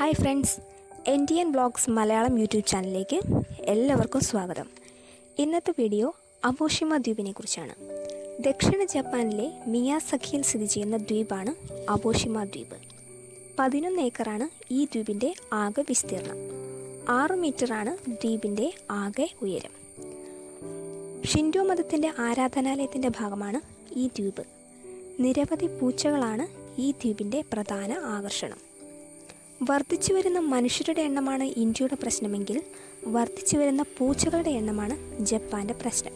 Hi friends N T N blogs Malayalam YouTube ചാനലിലേക്ക് എല്ലാവർക്കും സ്വാഗതം. ഇന്നത്തെ വീഡിയോ അബോഷിമ ദ്വീപിനെ കുറിച്ചാണ്. ദക്ഷിണ ജപ്പാനിലെ മിയാസഖിയിൽ സ്ഥിതി ചെയ്യുന്ന ദ്വീപാണ് അബോഷിമ ദ്വീപ്. പതിനൊന്ന് ഏക്കറാണ് ഈ ദ്വീപിന്റെ ആകെ വിസ്തീർണം ആറ് മീറ്ററാണ് ദ്വീപിന്റെ ആകെ ഉയരം. ഷിൻഡോ മതത്തിന്റെ ആരാധനാലയത്തിന്റെ ഭാഗമാണ് ഈ ദ്വീപ്. നിരവധി പൂച്ചകളാണ് ഈ ദ്വീപിന്റെ പ്രധാന ആകർഷണം. വർദ്ധിച്ചു വരുന്ന മനുഷ്യരുടെ എണ്ണമാണ് ഇന്ത്യയുടെ പ്രശ്നമെങ്കിൽ വർദ്ധിച്ചു വരുന്ന പൂച്ചകളുടെ എണ്ണമാണ് ജപ്പാന്റെ പ്രശ്നം.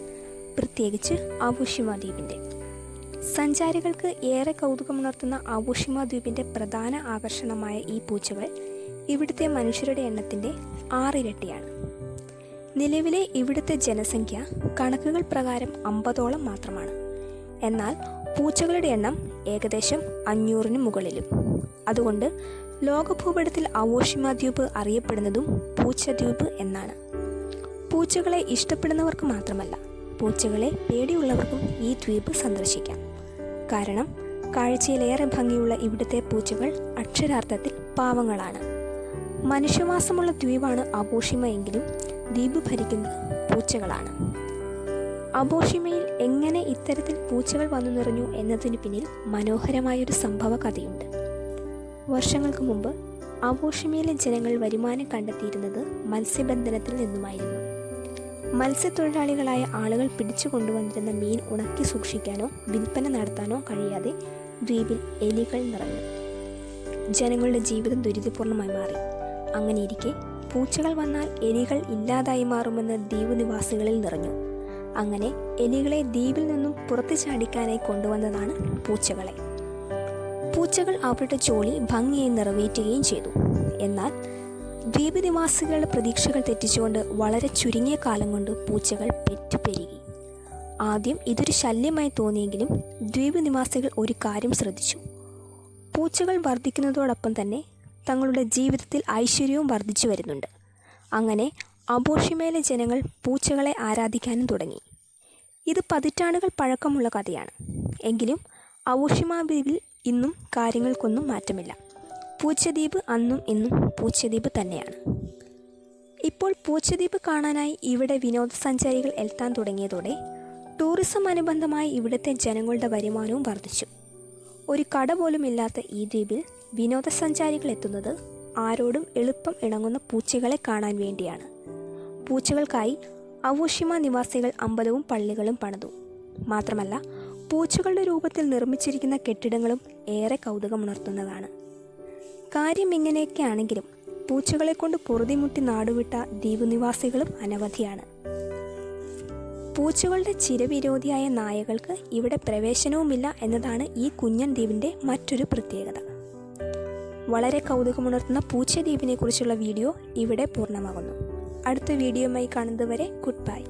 പ്രത്യേകിച്ച് അവുഷിമ ദ്വീപിന്റെ സഞ്ചാരികൾക്ക് ഏറെ കൗതുകമുണർത്തുന്ന അവുഷിമ ദ്വീപിന്റെ പ്രധാന ആകർഷണമായ ഈ പൂച്ചകൾ ഇവിടുത്തെ മനുഷ്യരുടെ എണ്ണത്തിന്റെ ആറിരട്ടിയാണ്. നിലവിലെ ഇവിടുത്തെ ജനസംഖ്യ കണക്കുകൾ പ്രകാരം അമ്പതോളം മാത്രമാണ്. എന്നാൽ പൂച്ചകളുടെ എണ്ണം ഏകദേശം അഞ്ഞൂറിന് മുകളിലും. അതുകൊണ്ട് ലോകഭൂപടത്തിൽ അവോഷിമ ദ്വീപ് അറിയപ്പെടുന്നതും പൂച്ചദ്വീപ് എന്നാണ്. പൂച്ചകളെ ഇഷ്ടപ്പെടുന്നവർക്ക് മാത്രമല്ല പൂച്ചകളെ പേടിയുള്ളവർക്കും ഈ ദ്വീപ് സന്ദർശിക്കാം. കാരണം കാഴ്ചയിലേറെ ഭംഗിയുള്ള ഇവിടുത്തെ പൂച്ചകൾ അക്ഷരാർത്ഥത്തിൽ പാവങ്ങളാണ്. മനുഷ്യവാസമുള്ള ദ്വീപാണ് അബോഷിമ എങ്കിലും ദ്വീപ് ഭരിക്കുന്നത് പൂച്ചകളാണ്. അബോഷിമയിൽ എങ്ങനെ ഇത്തരത്തിൽ പൂച്ചകൾ വന്നു നിറഞ്ഞു എന്നതിന് പിന്നിൽ മനോഹരമായൊരു സംഭവ കഥയുണ്ട് വർഷങ്ങൾക്ക് മുമ്പ് അബോഷിമയിലെ ജനങ്ങൾ വരുമാനം കണ്ടെത്തിയിരുന്നത് മത്സ്യബന്ധനത്തിൽ നിന്നുമായിരുന്നു. മത്സ്യത്തൊഴിലാളികളായ ആളുകൾ പിടിച്ചു കൊണ്ടുവന്നിരുന്ന മീൻ ഉണക്കി സൂക്ഷിക്കാനോ വിൽപ്പന നടത്താനോ കഴിയാതെ ദ്വീപിൽ എലികൾ നിറഞ്ഞു. ജനങ്ങളുടെ ജീവിതം ദുരിതപൂർണമായി മാറി. അങ്ങനെയിരിക്കെ പൂച്ചകൾ വന്നാൽ എലികൾ ഇല്ലാതായി മാറുമെന്ന് ദ്വീപ് നിവാസികളിൽ നിറഞ്ഞു. അങ്ങനെ എലികളെ ദ്വീപിൽ നിന്നും പുറത്തു ചാടിക്കാനായി കൊണ്ടുവന്നതാണ് പൂച്ചകളെ. പൂച്ചകൾ അവരുടെ ജോലി ഭംഗിയായി നിറവേറ്റുകയും ചെയ്തു. എന്നാൽ ദ്വീപ് നിവാസികളുടെ പ്രതീക്ഷകൾ തെറ്റിച്ചുകൊണ്ട് വളരെ ചുരുങ്ങിയ കാലം കൊണ്ട് പൂച്ചകൾ പെറ്റുപെരുകി. ആദ്യം ഇതൊരു ശല്യമായി തോന്നിയെങ്കിലും ദ്വീപ് നിവാസികൾ ഒരു കാര്യം ശ്രദ്ധിച്ചു. പൂച്ചകൾ വർദ്ധിക്കുന്നതോടൊപ്പം തന്നെ തങ്ങളുടെ ജീവിതത്തിൽ ഐശ്വര്യവും വർദ്ധിച്ചു വരുന്നുണ്ട്. അങ്ങനെ അബോഷിമയിലെ ജനങ്ങൾ പൂച്ചകളെ ആരാധിക്കാനും തുടങ്ങി. ഇത് പതിറ്റാണ്ടുകൾ പഴക്കമുള്ള കഥയാണ്. എങ്കിലും ദ്വീപിൽ ഇന്നും കാര്യങ്ങൾക്കൊന്നും മാറ്റമില്ല. പൂച്ചദ്വീപ് അന്നും ഇന്നും പൂച്ചദ്വീപ് തന്നെയാണ്. ഇപ്പോൾ പൂച്ചദ്വീപ് കാണാനായി ഇവിടെ വിനോദസഞ്ചാരികൾ എത്താൻ തുടങ്ങിയതോടെ ടൂറിസം അനുബന്ധമായി ഇവിടുത്തെ ജനങ്ങളുടെ വരുമാനവും വർദ്ധിച്ചു. ഒരു കട പോലും ഇല്ലാത്ത ഈ ദ്വീപിൽ വിനോദസഞ്ചാരികൾ എത്തുന്നത് ആരോടും എളുപ്പം ഇണങ്ങുന്ന പൂച്ചകളെ കാണാൻ വേണ്ടിയാണ്. പൂച്ചകൾക്കായി അവോഷിമ നിവാസികൾ അമ്പലവും പള്ളികളും പണിതു. മാത്രമല്ല പൂച്ചകളുടെ രൂപത്തിൽ നിർമ്മിച്ചിരിക്കുന്ന കെട്ടിടങ്ങളും ഏറെ കൗതുകമുണർത്തുന്നതാണ്. കാര്യം ഇങ്ങനെയൊക്കെ ആണെങ്കിലും പൂച്ചകളെ കൊണ്ട് പൊറുതിമുട്ടി നാടുവിട്ട ദ്വീപ് നിവാസികളും അനവധിയാണ്. പൂച്ചകളുടെ ചിരവിരോധിയായ നായകൾക്ക് ഇവിടെ പ്രവേശനവുമില്ല എന്നതാണ് ഈ കുഞ്ഞൻ ദ്വീപിന്റെ മറ്റൊരു പ്രത്യേകത. വളരെ കൗതുകമുണർത്തുന്ന പൂച്ചദ്വീപിനെ കുറിച്ചുള്ള വീഡിയോ ഇവിടെ പൂർണമാകുന്നു. അടുത്ത വീഡിയോയുമായി കാണുന്നതുവരെ ഗുഡ് ബൈ